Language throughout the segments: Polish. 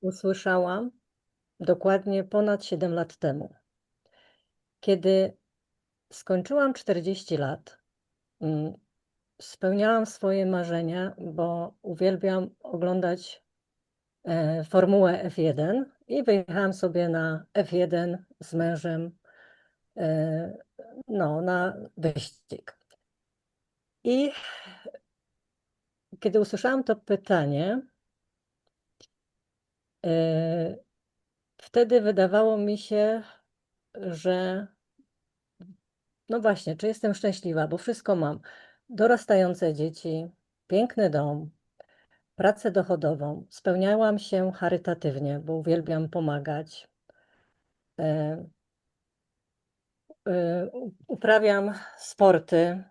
usłyszałam dokładnie ponad 7 lat temu. Kiedy skończyłam 40 lat, mm, spełniałam swoje marzenia, bo uwielbiam oglądać e, Formułę F1 i wyjechałam sobie na F1 z mężem e, no, na wyścig. I kiedy usłyszałam to pytanie, wtedy wydawało mi się, że no właśnie, czy jestem szczęśliwa, bo wszystko mam. Dorastające dzieci, piękny dom, pracę dochodową. Spełniałam się charytatywnie, bo uwielbiam pomagać. E, e, Uprawiam sporty,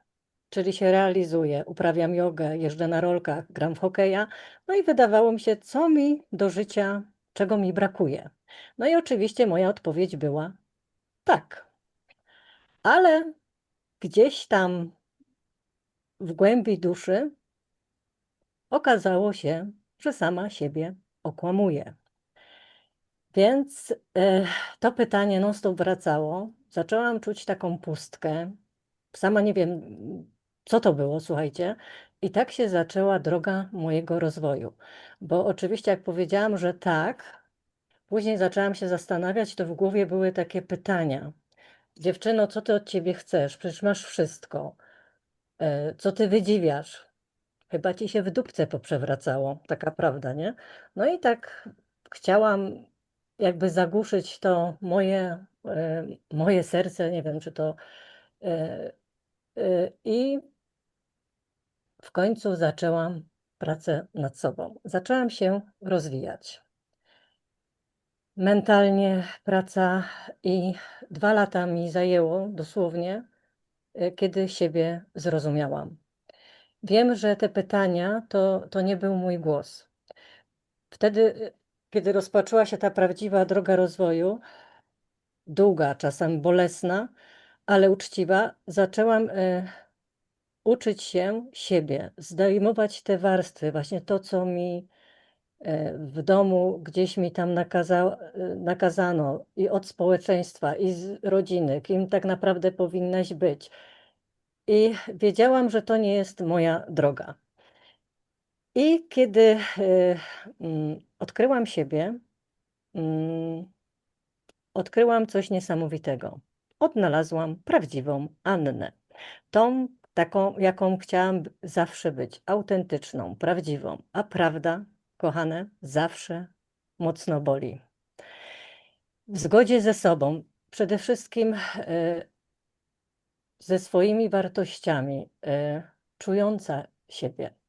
czyli się realizuję. Uprawiam jogę, jeżdżę na rolkach, gram w hokeja. No i wydawało mi się, co mi do życia, czego mi brakuje. No i oczywiście moja odpowiedź była tak. Ale gdzieś tam w głębi duszy okazało się, że sama siebie okłamuję. Więc e, to pytanie non-stop wracało. Zaczęłam czuć taką pustkę. Sama nie wiem, co to było, słuchajcie. I tak się zaczęła droga mojego rozwoju. Bo oczywiście, jak powiedziałam, że tak, później zaczęłam się zastanawiać, to w głowie były takie pytania. Dziewczyno, co ty od ciebie chcesz? Przecież masz wszystko. E, Co ty wydziwiasz? Chyba ci się w dupce poprzewracało, taka prawda, nie? No i tak chciałam jakby zagłuszyć to moje, e, moje serce, nie wiem, czy to. e, I w końcu zaczęłam pracę nad sobą. Zaczęłam się rozwijać. Mentalnie praca i dwa lata mi zajęło dosłownie, e, kiedy siebie zrozumiałam. Wiem, że te pytania to, to nie był mój głos. Wtedy, y, kiedy rozpoczęła się ta prawdziwa droga rozwoju, długa, czasem bolesna, ale uczciwa, zaczęłam y, uczyć się siebie, zdejmować te warstwy, właśnie to, co mi y, w domu gdzieś mi tam nakaza, y, nakazano i od społeczeństwa, i z rodziny, kim tak naprawdę powinnaś być. I wiedziałam, że to nie jest moja droga. I kiedy y, mm, odkryłam siebie, mm, odkryłam coś niesamowitego. Odnalazłam prawdziwą Annę. Tą taką, jaką chciałam zawsze być, autentyczną, prawdziwą. A prawda, kochane, zawsze mocno boli. W zgodzie ze sobą, przede wszystkim y, ze swoimi wartościami, y, czująca siebie.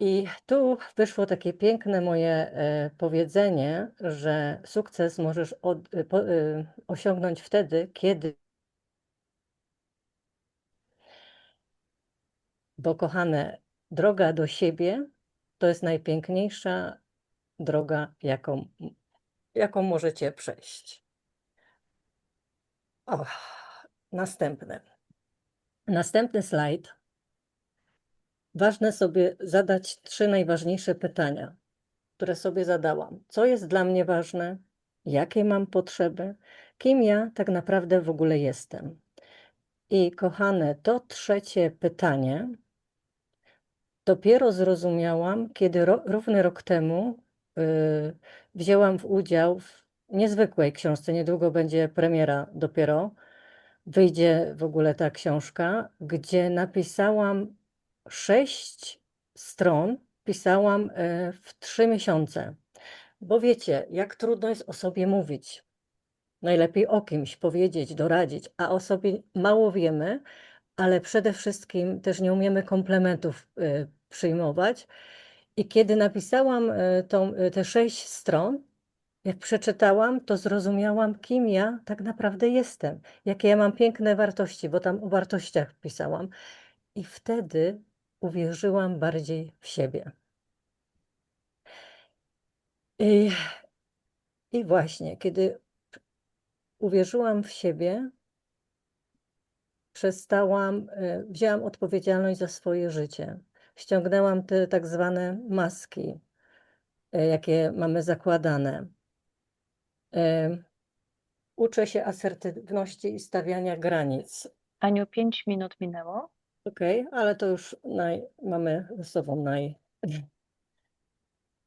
I tu wyszło takie piękne moje e, powiedzenie, że sukces możesz od, e, po, e, osiągnąć wtedy, kiedy. Bo kochane, droga do siebie to jest najpiękniejsza droga, jaką, jaką możecie przejść. O, następne. Następny slajd. Ważne sobie zadać trzy najważniejsze pytania, które sobie zadałam. Co jest dla mnie ważne? Jakie mam potrzeby? Kim ja tak naprawdę w ogóle jestem? I kochane, to trzecie pytanie dopiero zrozumiałam, kiedy ro, równy rok temu yy, wzięłam w udział w niezwykłej książce. Niedługo będzie premiera dopiero. Wyjdzie w ogóle ta książka, gdzie napisałam sześć stron, pisałam yy, w trzy miesiące. Bo wiecie, jak trudno jest o sobie mówić. Najlepiej o kimś powiedzieć, doradzić, a o sobie mało wiemy, ale przede wszystkim też nie umiemy komplementów y, przyjmować. I kiedy napisałam y, tą, y, te sześć stron, jak przeczytałam, to zrozumiałam, kim ja tak naprawdę jestem, jakie ja mam piękne wartości, bo tam o wartościach pisałam. I wtedy uwierzyłam bardziej w siebie. I, i właśnie, kiedy uwierzyłam w siebie, przestałam, y, wzięłam odpowiedzialność za swoje życie. Ściągnęłam te tak zwane maski. e, jakie mamy zakładane. E, Uczę się asertywności i stawiania granic. Aniu, 5 minut minęło. Okej, ale to już naj, mamy ze sobą naj.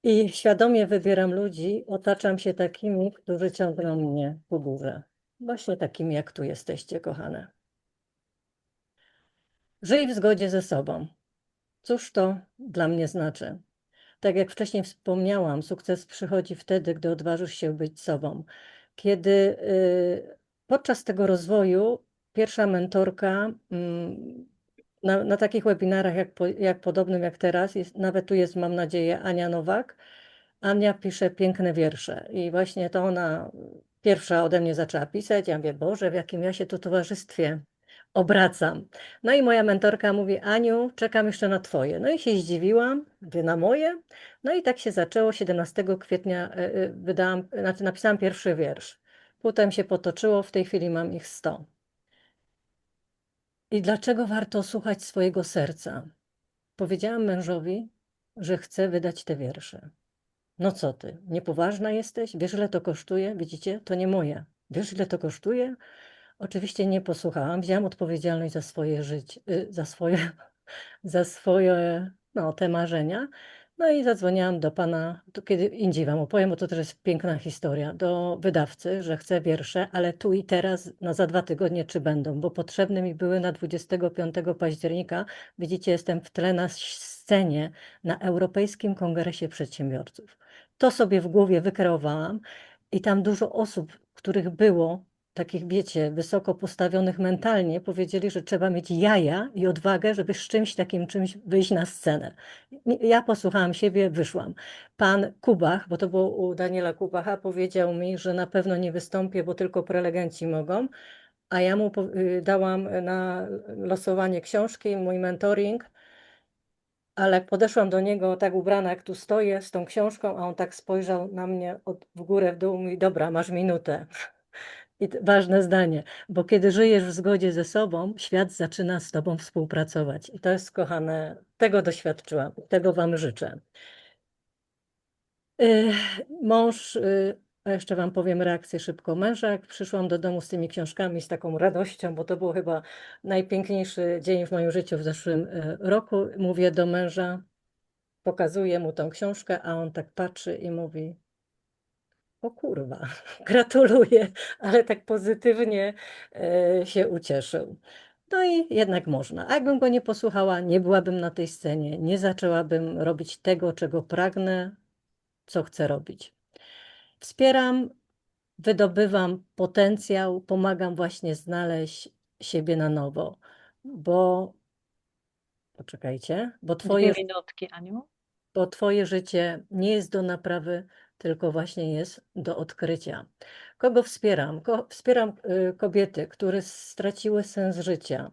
I świadomie wybieram ludzi, otaczam się takimi, którzy ciągną mnie ku górze. Właśnie takimi, jak tu jesteście, kochane. Żyj w zgodzie ze sobą. Cóż to dla mnie znaczy? Tak jak wcześniej wspomniałam, sukces przychodzi wtedy, gdy odważysz się być sobą. Kiedy y, podczas tego rozwoju pierwsza mentorka mm, na, na takich webinarach, jak, jak podobnym jak teraz, jest, nawet tu jest, mam nadzieję, Ania Nowak. Ania pisze piękne wiersze i właśnie to ona pierwsza ode mnie zaczęła pisać. Ja mówię, Boże, w jakim ja się tu towarzystwie obracam. No i moja mentorka mówi, Aniu, czekam jeszcze na twoje. No i się zdziwiłam, mówię, na moje? No i tak się zaczęło. 17 kwietnia e, e, wydałam, znaczy napisałam pierwszy wiersz. Potem się potoczyło, w tej chwili mam ich 100. I dlaczego warto słuchać swojego serca? Powiedziałam mężowi, że chcę wydać te wiersze. No co ty, niepoważna jesteś? Wiesz, ile to kosztuje? Widzicie, to nie moje. Wiesz, ile to kosztuje? Oczywiście nie posłuchałam. Wzięłam odpowiedzialność za swoje życie, y, za swoje, za swoje, no, te marzenia. No i zadzwoniłam do pana, kiedy indziej wam opowiem, bo to też jest piękna historia, do wydawcy, że chcę wiersze, ale tu i teraz, no za dwa tygodnie, czy będą, bo potrzebne mi były na 25 października. Widzicie, jestem w tle na scenie na Europejskim Kongresie Przedsiębiorców. To sobie w głowie wykreowałam i tam dużo osób, których było, takich wiecie, wysoko postawionych mentalnie, powiedzieli, że trzeba mieć jaja i odwagę, żeby z czymś takim czymś wyjść na scenę. Ja posłuchałam siebie, wyszłam. Pan Kubach, bo to było u Daniela Kubacha, powiedział mi, że na pewno nie wystąpię, bo tylko prelegenci mogą, a ja mu y, dałam na losowanie książki, mój mentoring, ale podeszłam do niego tak ubrana, jak tu stoję z tą książką, a on tak spojrzał na mnie od, w górę, w dół, mówi, dobra, masz minutę. I ważne zdanie, bo kiedy żyjesz w zgodzie ze sobą, świat zaczyna z tobą współpracować. I to jest, kochane, tego doświadczyłam, tego wam życzę. Y, Mąż, y, a jeszcze wam powiem reakcję szybko męża, jak przyszłam do domu z tymi książkami, z taką radością, bo to był chyba najpiękniejszy dzień w moim życiu w zeszłym y, roku. Mówię do męża, pokazuję mu tą książkę, a on tak patrzy i mówi: O kurwa, gratuluję, ale tak pozytywnie e, się ucieszył. No i jednak można. A jakbym go nie posłuchała, nie byłabym na tej scenie, nie zaczęłabym robić tego, czego pragnę, co chcę robić. Wspieram, wydobywam potencjał, pomagam właśnie znaleźć siebie na nowo, bo poczekajcie, bo twoje Dwie minutki, Aniu. bo Twoje życie nie jest do naprawy, tylko właśnie jest do odkrycia. Kogo wspieram? Ko wspieram y, kobiety, które straciły sens życia,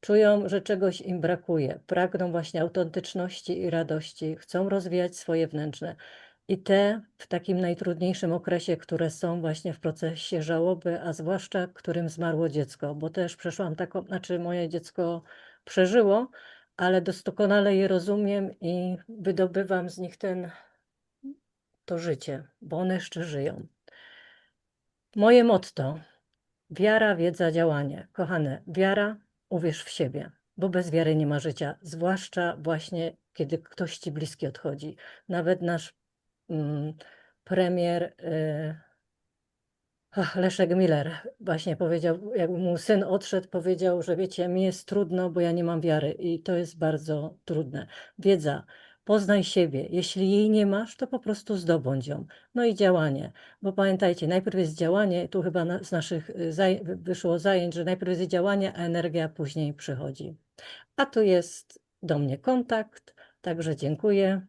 czują, że czegoś im brakuje, pragną właśnie autentyczności i radości, chcą rozwijać swoje wnętrzne. I te w takim najtrudniejszym okresie, które są właśnie w procesie żałoby, a zwłaszcza którym zmarło dziecko, bo też przeszłam taką, znaczy moje dziecko przeżyło, ale doskonale je rozumiem i wydobywam z nich ten, to życie, bo one jeszcze żyją. Moje motto: wiara, wiedza, działanie. Kochane, wiara, uwierz w siebie, bo bez wiary nie ma życia, zwłaszcza właśnie kiedy ktoś ci bliski odchodzi. Nawet nasz mm, premier. Y, Leszek Miller właśnie powiedział, jak mu syn odszedł, powiedział, że wiecie, mi jest trudno, bo ja nie mam wiary i to jest bardzo trudne. Wiedza, poznaj siebie. Jeśli jej nie masz, to po prostu zdobądź ją. No i działanie, bo pamiętajcie, najpierw jest działanie, tu chyba na, z naszych y, zaj wyszło zajęć, że najpierw jest działanie, a energia później przychodzi. A tu jest do mnie kontakt, także dziękuję.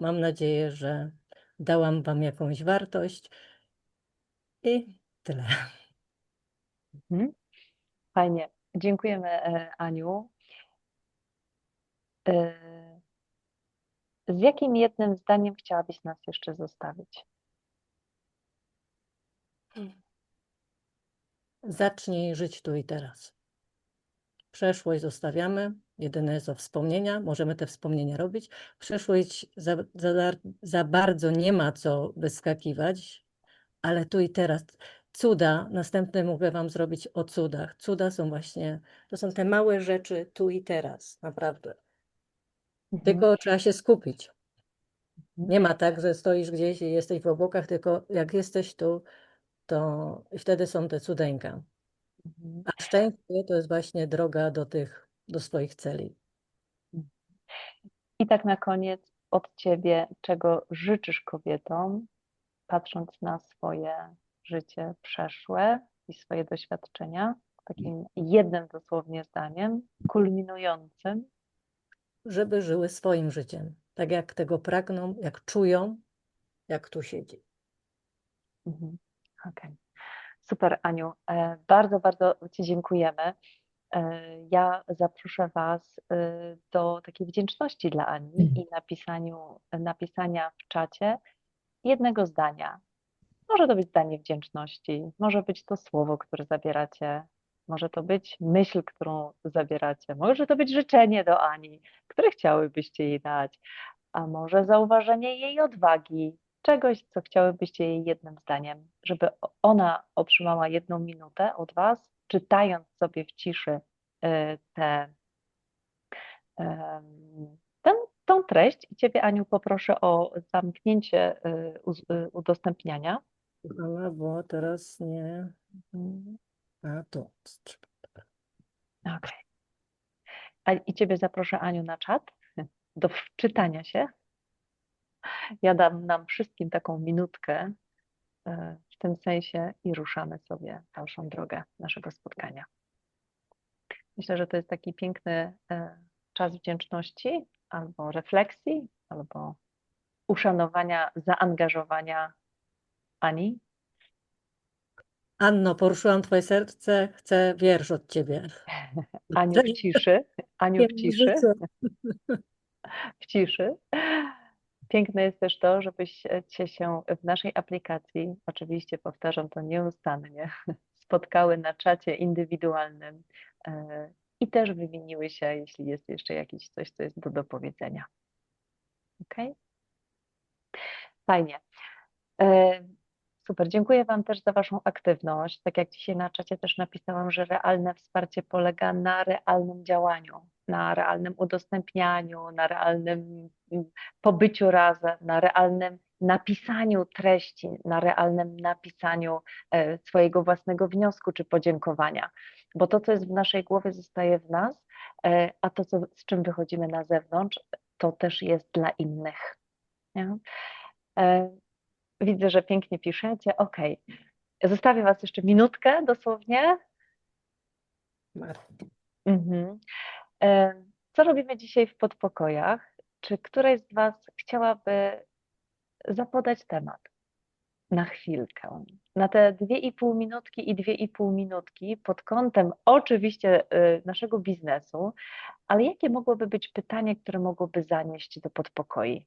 Mam nadzieję, że dałam Wam jakąś wartość. I tyle. Mhm. Fajnie. Dziękujemy, e, Aniu. Z jakim jednym zdaniem chciałabyś nas jeszcze zostawić? Zacznij żyć tu i teraz. Przeszłość zostawiamy, jedyne co wspomnienia, możemy te wspomnienia robić. Przeszłość za, za, za bardzo nie ma co wyskakiwać, ale tu i teraz. Cuda, następne mogę Wam zrobić o cudach. Cuda są właśnie, to są te małe rzeczy tu i teraz, naprawdę. Mhm. Tylko trzeba się skupić. Mhm. Nie ma tak, że stoisz gdzieś i jesteś w obłokach, tylko jak jesteś tu, to wtedy są te cudeńka. Mhm. A szczęście to jest właśnie droga do tych, do swoich celi. I tak na koniec od Ciebie, czego życzysz kobietom, patrząc na swoje życie przeszłe i swoje doświadczenia, takim jednym dosłownie zdaniem, kulminującym. Żeby żyły swoim życiem, tak jak tego pragną, jak czują, jak tu siedzi. Mhm. Okej. Super, Aniu. E, Bardzo, bardzo Ci dziękujemy. E, Ja zaproszę Was e, do takiej wdzięczności dla Ani i napisaniu, napisania w czacie jednego zdania. Może to być zdanie wdzięczności, może być to słowo, które zabieracie, może to być myśl, którą zabieracie, może to być życzenie do Ani, które chciałybyście jej dać, a może zauważenie jej odwagi, czegoś, co chciałybyście jej jednym zdaniem, żeby ona otrzymała jedną minutę od Was, czytając sobie w ciszy e, te, em, ten, tą treść. I Ciebie, Aniu, poproszę o zamknięcie e, udostępniania. Kochana, bo teraz nie. Mhm. To. Okej. A i Ciebie zaproszę, Aniu, na czat do wczytania się. Ja dam nam wszystkim taką minutkę e, w tym sensie i ruszamy sobie dalszą drogę naszego spotkania. Myślę, że to jest taki piękny e, czas wdzięczności albo refleksji, albo uszanowania, zaangażowania Ani. Anno, poruszyłam Twoje serce, chcę wiersz od Ciebie. Aniu w ciszy, Aniu w ciszy. w ciszy. Piękne jest też to, żebyście się w naszej aplikacji, oczywiście powtarzam to nieustannie, spotkały na czacie indywidualnym e, i też wymieniły się, jeśli jest jeszcze jakieś coś, co jest do dopowiedzenia. Ok? Fajnie. E, Super, dziękuję Wam też za Waszą aktywność. Tak jak dzisiaj na czacie też napisałam, że realne wsparcie polega na realnym działaniu, na realnym udostępnianiu, na realnym mm, pobyciu razem, na realnym napisaniu treści, na realnym napisaniu e, swojego własnego wniosku czy podziękowania. Bo to, co jest w naszej głowie, zostaje w nas, e, a to, co, z czym wychodzimy na zewnątrz, to też jest dla innych. Nie? E, Widzę, że pięknie piszecie. Ok. Zostawię Was jeszcze minutkę dosłownie. Mhm. E, Co robimy dzisiaj w podpokojach? Czy któraś z Was chciałaby zapodać temat na chwilkę? Na te dwie i pół minutki i dwie i pół minutki pod kątem oczywiście y, naszego biznesu, ale jakie mogłoby być pytanie, które mogłoby zanieść do podpokoi?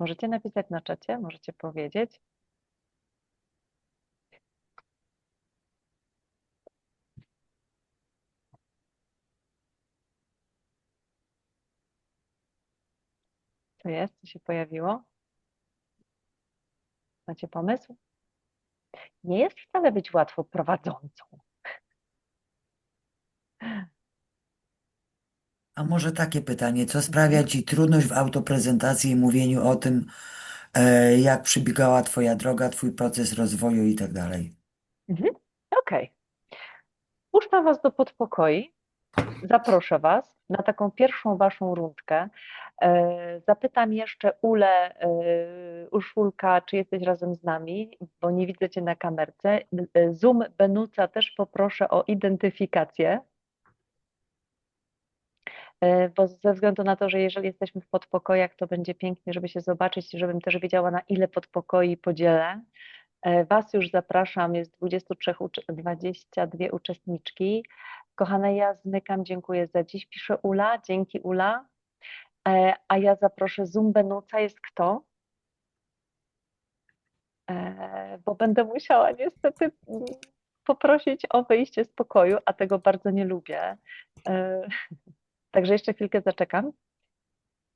Możecie napisać na czacie, możecie powiedzieć. Co jest? Co się pojawiło? Macie pomysł? Nie jest wcale być łatwo prowadzącą. A może takie pytanie, co sprawia Ci trudność w autoprezentacji i mówieniu o tym, e, jak przebiegała Twoja droga, Twój proces rozwoju i tak dalej? Mhm. Okej. Puszczam Was do podpokoi. Zaproszę Was na taką pierwszą Waszą rundkę. E, Zapytam jeszcze Ulę, e, Urszulka, czy jesteś razem z nami, bo nie widzę Cię na kamerce. Zoom Benuca też poproszę o identyfikację. E, Bo ze względu na to, że jeżeli jesteśmy w podpokojach, to będzie pięknie, żeby się zobaczyć, żebym też wiedziała, na ile podpokoi podzielę. E, Was już zapraszam, jest 23, ucz- 22 uczestniczki. Kochane, ja zmykam, dziękuję za dziś. Pisze Ula, dzięki Ula. E, A ja zaproszę Zoom Benuca, jest kto? bo będę musiała niestety poprosić o wyjście z pokoju, a tego bardzo nie lubię. Także jeszcze chwilkę zaczekam.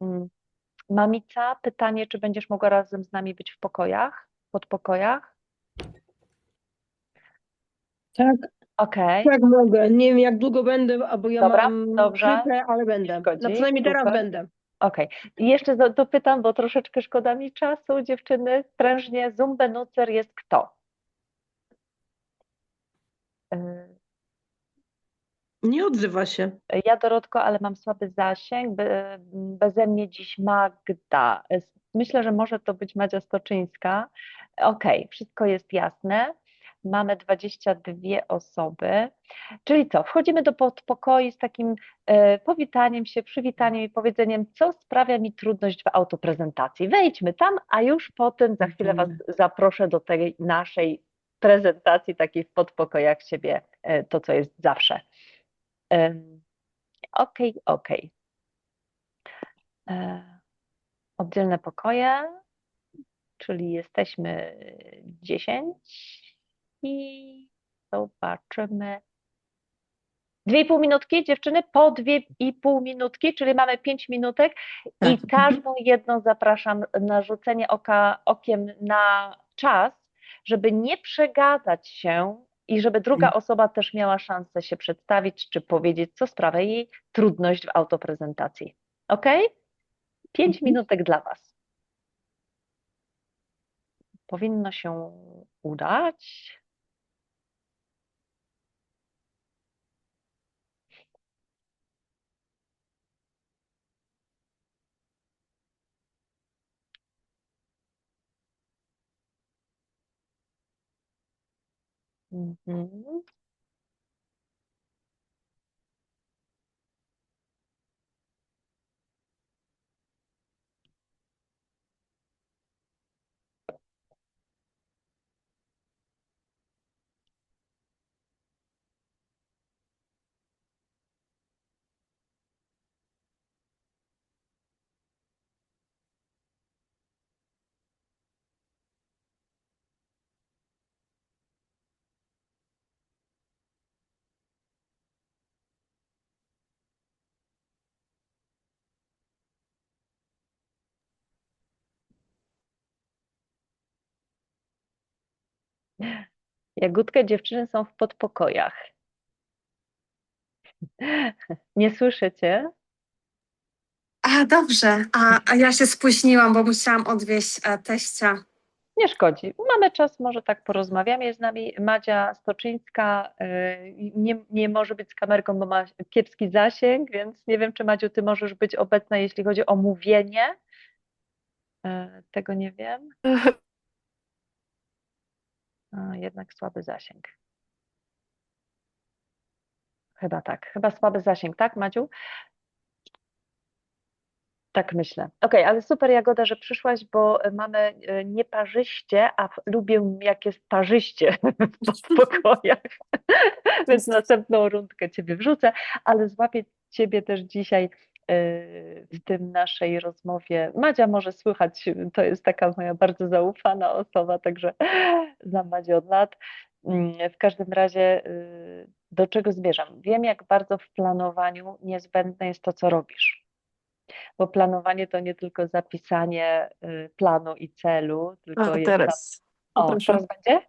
Mm. Mamica, pytanie, czy będziesz mogła razem z nami być w pokojach, pod pokojach? Tak, Okej, tak mogę. Nie wiem jak długo będę, albo ja Dobra, mam dobrze. grypę, ale będę. Szkodzi, No przynajmniej teraz super. będę. okej. I jeszcze do- dopytam, bo troszeczkę szkoda mi czasu, dziewczyny, prężnie, Zumbenucer jest kto? Y, Nie odzywa się. Ja Dorotko, ale mam słaby zasięg. Be, beze mnie dziś Magda. Myślę, że może to być Madzia Stoczyńska. Okej, wszystko jest jasne. Mamy 22 osoby. Czyli co? Wchodzimy do podpokoi z takim e, powitaniem się, przywitaniem i powiedzeniem, co sprawia mi trudność w autoprezentacji. Wejdźmy tam, a już potem za chwilę Was zaproszę do tej naszej prezentacji takiej w podpokojach siebie, e, to co jest zawsze. Okej, okej. E, Oddzielne pokoje, czyli jesteśmy 10 i zobaczymy. Dwie i pół minutki, dziewczyny, po dwie i pół minutki, czyli mamy pięć minutek i Tak. każdą jedną zapraszam na rzucenie oka, okiem na czas, żeby nie przegadać się i żeby druga osoba też miała szansę się przedstawić czy powiedzieć, co sprawia jej trudność w autoprezentacji. Ok? Pięć minutek dla Was. Powinno się udać. Mhm. Jagódkę dziewczyny są w podpokojach. Nie słyszycie? A, dobrze. A, a ja się spóźniłam, bo musiałam odwieźć e, teścia. Nie szkodzi. Mamy czas, może tak porozmawiamy. Jest z nami Madzia Stoczyńska. y, Nie, nie może być z kamerką, bo ma kiepski zasięg, więc nie wiem, czy Madziu, ty możesz być obecna, jeśli chodzi o mówienie. Y, Tego nie wiem. Jednak słaby zasięg. Chyba tak. Chyba słaby zasięg, tak, Madziu? Tak myślę. Okej, ale super Jagoda, że przyszłaś, bo mamy e, nie parzyście, a lubię jak jest parzyście w pokojach. Więc następną rundkę Ciebie wrzucę, ale złapię Ciebie też dzisiaj w tym naszej rozmowie. Madzia może słychać, to jest taka moja bardzo zaufana osoba, także znam Madzię od lat. Mm, W każdym razie, y, do czego zmierzam? Wiem, jak bardzo w planowaniu niezbędne jest to, co robisz bo planowanie to nie tylko zapisanie y, planu i celu, tylko A jest teraz. tam... O, proszę. teraz będzie?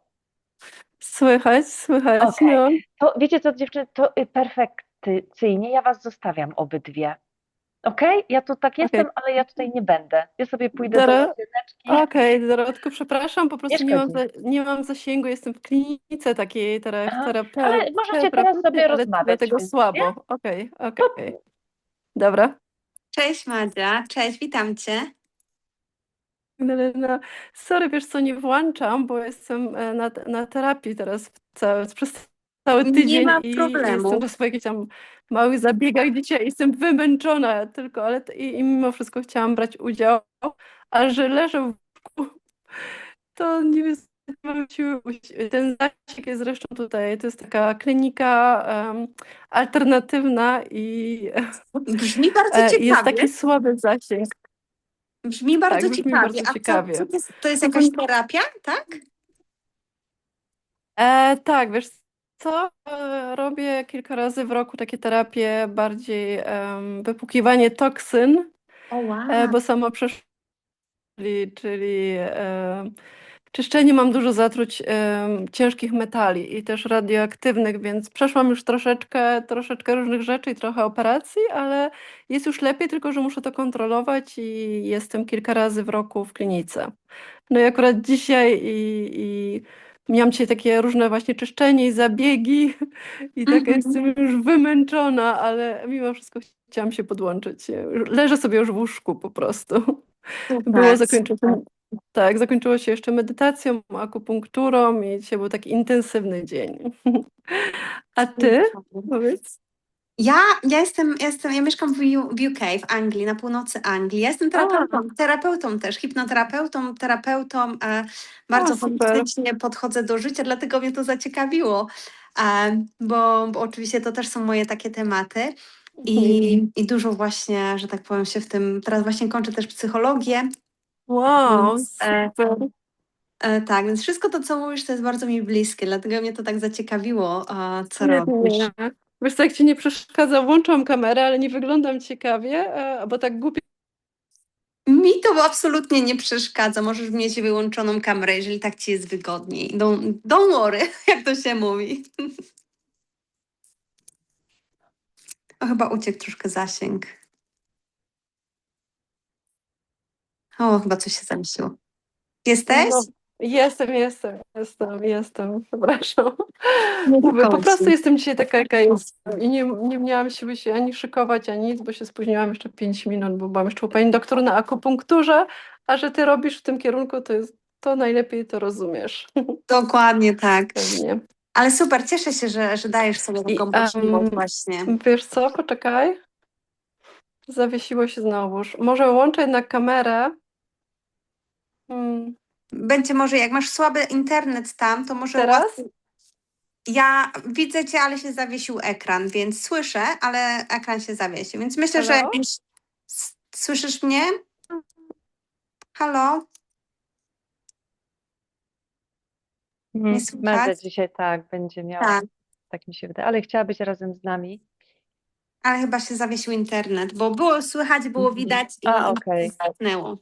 Słychać, słychać. Okej. No. To wiecie co, dziewczyny, to y, perfekcyjnie, ja was zostawiam obydwie. Okej? Ja tu tak jestem, ale ja tutaj nie będę. Ja sobie pójdę do łazieneczki. Okej, Dorotko, przepraszam, po prostu Nie mam, za, nie mam zasięgu, jestem w klinice takiej tera, terapeuty, ale możecie teraz sobie rozmawiać, dlatego więc słabo. Okej, okej. Dobra. Cześć Madzia, cześć, witam Cię. Magdalena, sorry, wiesz co, nie włączam, bo jestem e, na, na terapii teraz cały, przez cały Nie tydzień ma i problemu. jestem po jakichś tam małych zabiegach dzisiaj, jestem wymęczona tylko, ale t- i, i mimo wszystko chciałam brać udział, a że leżę w łóżku, to nie wiem, mam siły ten zasięg jest zresztą tutaj, to jest taka klinika em, alternatywna i Brzmi bardzo e, jest ciekawie. taki słaby zasięg. Brzmi bardzo brzmi ciekawie. bardzo A co, ciekawie. co to, jest, to jest jakaś terapia, tak? E, tak, wiesz co? E, robię kilka razy w roku takie terapie, bardziej em, wypłukiwanie toksyn, O wow. e, bo sama przeszłam, czyli, czyli e, czyszczenie mam dużo zatruć em, ciężkich metali i też radioaktywnych, więc przeszłam już troszeczkę, troszeczkę różnych rzeczy i trochę operacji, ale jest już lepiej, tylko że muszę to kontrolować i jestem kilka razy w roku w klinice. No i akurat dzisiaj i miałam dzisiaj takie różne właśnie czyszczenie i zabiegi i taka Mhm. jestem już wymęczona, ale mimo wszystko chciałam się podłączyć. Leżę sobie już w łóżku po prostu. Było Super, zakończone, tak, zakończyło się jeszcze medytacją, akupunkturą i dzisiaj był taki intensywny dzień. A ty? Powiedz. Ja, ja jestem, ja jestem, ja mieszkam w, U, w UK, w Anglii, na północy Anglii. Ja jestem terapeutą, terapeutą też, hipnoterapeutą, terapeutą. E, bardzo super. holistycznie podchodzę do życia, dlatego mnie to zaciekawiło, e, bo, bo oczywiście to też są moje takie tematy. I, I dużo właśnie, że tak powiem, się w tym. Teraz właśnie kończę też psychologię. Wow, Więc, e, super. E, tak, więc wszystko to, co mówisz, to jest bardzo mi bliskie, dlatego mnie to tak zaciekawiło, e, co robisz. Wiesz co, jak ci nie przeszkadza, włączam kamerę, ale nie wyglądam ciekawie, e, bo tak głupio Mi to absolutnie nie przeszkadza. Możesz mieć wyłączoną kamerę, jeżeli tak ci jest wygodniej. Don't, don't worry, jak to się mówi. O, chyba uciekł troszkę zasięg. O, chyba coś się zamyśliło. Jesteś? Jestem, jestem, jestem, jestem, przepraszam. Nie po prostu jestem dzisiaj taka, jaka jestem i nie, nie miałam siły się ani szykować, ani nic, bo się spóźniłam jeszcze 5 minut, bo byłam jeszcze u pani doktor na akupunkturze, a że ty robisz w tym kierunku, to jest to najlepiej to rozumiesz Dokładnie tak. pewnie. Ale super, cieszę się, że, że dajesz sobie taką możliwość em, właśnie. Wiesz co, poczekaj. Zawiesiło się znowuż. Może łączę jednak kamerę. Hmm, Będzie może, jak masz słaby internet tam, to może Teraz? łatwiej- Ja widzę cię, ale się zawiesił ekran, więc słyszę, ale ekran się zawiesił. Więc myślę, że Halo? jakbyś... S- Słyszysz mnie? Halo? Mhm. Nie słychać? Magda dzisiaj tak będzie miała, Tak, tak mi się wydaje, ale chciała być razem z nami. ale chyba się zawiesił internet, bo było słychać, było Mhm. widać i A, okej.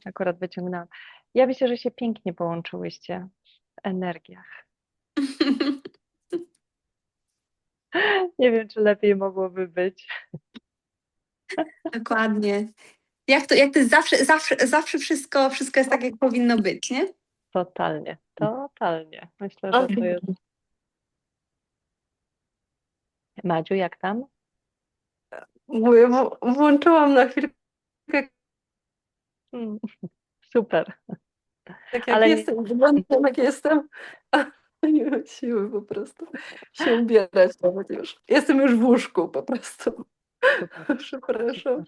Akurat wyciągnęłam. Ja myślę, że się pięknie połączyłyście w energiach. Nie wiem, czy lepiej mogłoby być. Dokładnie. Jak to, jak to jest zawsze, zawsze, zawsze wszystko, wszystko jest tak, jak powinno być, nie? Totalnie, totalnie. Myślę, że to jest. Madziu, jak tam? Mówię, włączyłam na chwilkę, Mm, Super. tak jak Ale nie- jestem, wyglądam jak jestem, a nie mam siły po prostu się ubierać nawet już. Jestem już w łóżku po prostu. Przepraszam.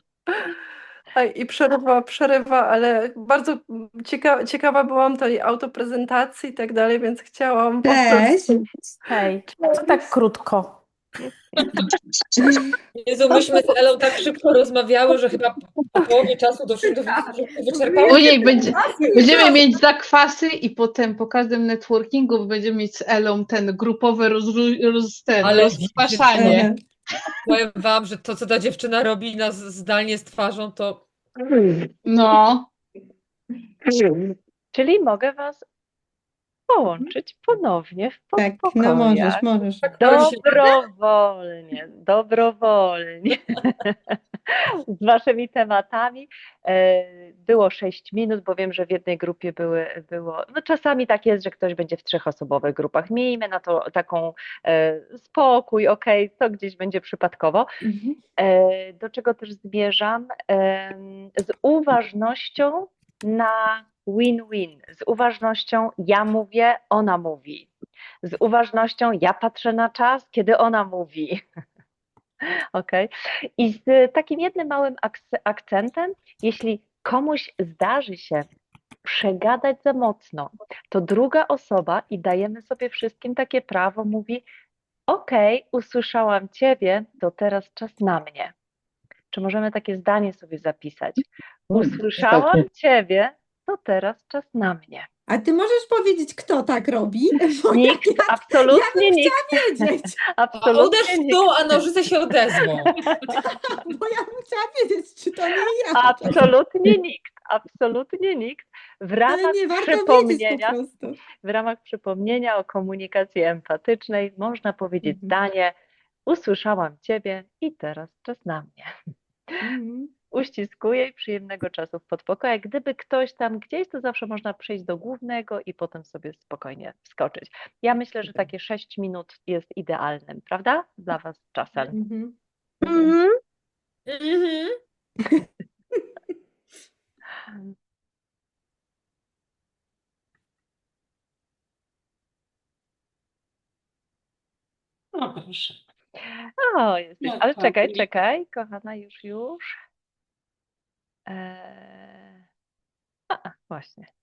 A, I przerywa, przerywa, ale bardzo cieka ciekawa byłam tej autoprezentacji i tak dalej, więc chciałam po prostu... Hej, co tak krótko? Jezu, myśmy z Elą tak szybko rozmawiały, że chyba po połowie czasu doszło do wyczerpało Później będzie, będziemy mieć zakwasy i potem po każdym networkingu będziemy mieć z Elą ten grupowe roz, roz, ten, Ale rozpraszanie. Powiem wam, że to, co ta dziewczyna robi nas zdalnie z twarzą, to No, Czyli mogę Was połączyć ponownie w Tak, pokojach. no możesz, możesz. Dobrowolnie, dobrowolnie. Z waszymi tematami. E, Było 6 minut, bo wiem, że w jednej grupie były, było. No czasami tak jest, że ktoś będzie w trzyosobowych grupach. Miejmy na to taką e, spokój, okej, to gdzieś będzie przypadkowo. Mhm. E, Do czego też zmierzam? Z uważnością na win-win, z uważnością ja mówię, ona mówi, z uważnością ja patrzę na czas, kiedy ona mówi. Okay? I z takim jednym małym akce- akcentem, jeśli komuś zdarzy się przegadać za mocno, to druga osoba, i dajemy sobie wszystkim takie prawo, mówi: OK, usłyszałam ciebie, to teraz czas na mnie. Czy możemy takie zdanie sobie zapisać? O, Usłyszałam takie. Ciebie, to teraz czas na mnie. A ty możesz powiedzieć, kto tak robi? Bo Nikt, ja, ja absolutnie bym nikt, chciała wiedzieć, A absolutnie uderz w dół, a nożyce się odezwą. bo ja bym chciała wiedzieć, czy to nie ja. Absolutnie nikt, absolutnie nikt. W ramach przypomnienia, w ramach przypomnienia o komunikacji empatycznej można powiedzieć Mhm. zdanie usłyszałam Ciebie i teraz czas na mnie. Mhm. Uściskuję i przyjemnego czasu w podpokoju. Gdyby ktoś tam gdzieś, to zawsze można przejść do głównego i potem sobie spokojnie wskoczyć. Ja myślę, że takie 6 minut jest idealnym, prawda? Dla Was czasem. Mhm. Mhm. Mhm. No proszę. O, jesteś. No, Ale tak, czekaj, czekaj, kochana, już, już. Eee... A, właśnie.